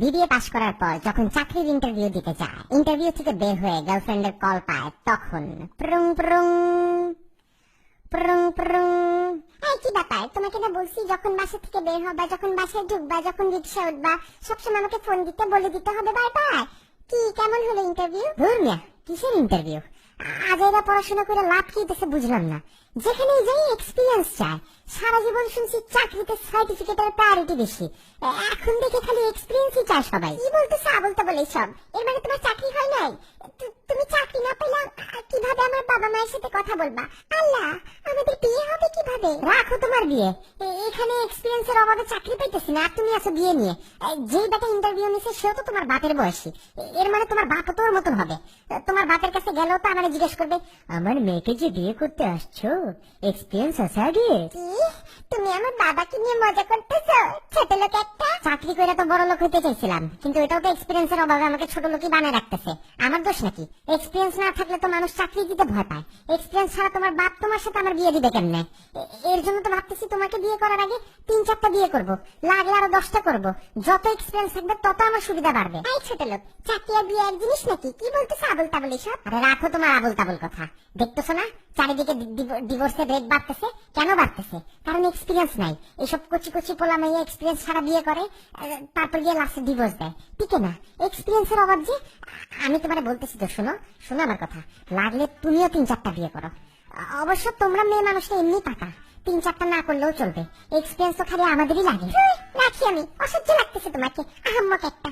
BBA পাশ করার পর যখন চাকরির ইন্টারভিউ দিতে যায় ইন্টারভিউ থেকে বের হয়ে গার্লফ্রেন্ডের কল পায়, তখন প্রুং প্রুং প্রুং প্রুং। এই কি ব্যাপার? তোমাকে না বলছি, যখন বাসা থেকে বের হবা যখন বাসায় ঢুকবা যখন রিক্সা উঠবা সবসময় আমাকে ফোন দিতে, বলে দিতে হবে বারবার। কি, কেমন হলো ইন্টারভিউ ধুর মিয়া, কিসের ইন্টারভিউ আজ এরা পড়াশোনা করে লাভ কি হইতেছে বুঝলাম না। যেখানে যাই এক্সপিরিয়েন্স চায় সারা জীবন শুনছি চাকরিতে সার্টিফিকেটের প্রায়োরিটি বেশি। এখন দেখে খালি এক্সপিরিয়েন্সই চায় সবাই। কি বলতেছে আবল তাবল সব এর মানে তোমার চাকরি হয় নাই? তুমি চাকরি না পেলে আ- কীভাবে আমার বাবা মায়ের সাথে কথা বলবা? আল্লাহ আমাদের বিয়ে হবে কীভাবে? রাখো তোমার বিয়ে। এখানে এক্সপিরিয়েন্সের অভাবে চাকরি পাইতেছি না আর তুমি আছো বিয়ে নিয়ে। যেই বেটা ইন্টারভিউ নিছে সেও তো তোমার বাপের বয়সী। এর মানে তোমার বাপ তোর মতন হবে। তোমার বাপের কাছে গেলেও তো আমার জিজ্ঞেস করবে আমার মেয়েকে যে বিয়ে করতে আসছো? এক্সপিরিয়েন্স আছে আগে? তুমি আমার বাবাকে নিয়ে মজা করতেছো? ছোট লোক একটা। চাকরি করে তো বড় লোক হতে চাইছিলাম কিন্তু এটাও তো এক্সপিরিয়েন্সের অভাবে আমাকে ছোট লোকই বানায় রাখতেছে। আমার দোষ নাকি? এক্সপিরিয়েন্স না থাকলে তো মানুষ চাকরি দিতে ভয় এক্সপিরিয়েন্স ছাড়া তোমার বাপ তোমার সাথে আমার বিয়ে দিবে কেমনে? এর জন্য তো ভাবতেছি তোমাকে বিয়ে করার আগে তিন চারটা বিয়ে করব। লাগলে আরও দশটা করব। যত এক্সপিরিয়েন্স থাকবে, তত আমার সুবিধা বাড়বে। এই ছোট লোক চাকরি আর বিয়ে এক জিনিস নাকি? কি বলতেছে আবল তাবল এসব? আরে রাখো তোমার আবল তাবল কথা। দেখতেছো না? চারিদিকে ডিভোর্সের রেট বাড়তেছে। কেন বাড়তেছে? কারণ এক্সপিরিয়েন্স নাই। এসব কচি কচি পোলা মেয়ে এক্সপিরিয়েন্স ছাড়া বিয়ে করে তারপর গিয়ে লাস্টে ডিভোর্স দেয়। টিকে না। এক্সপিরিয়েন্সের অভাব যে আমি তোমার বলতেছি তো, শোনো শোনো আমার কথা। লাগলে তুমিও তিন চারটা বিয়ে করো। অবশ্য তোমরা মেয়ে মানুষটা এমনি টাকা তিন চারটা না করলেও চলবে। এক্সপিরিয়েন্স তো খালি আমাদেরই লাগে। রাখি আমি। অসহ্য লাগতেছে তোমাকে। আহাম্মক একটা।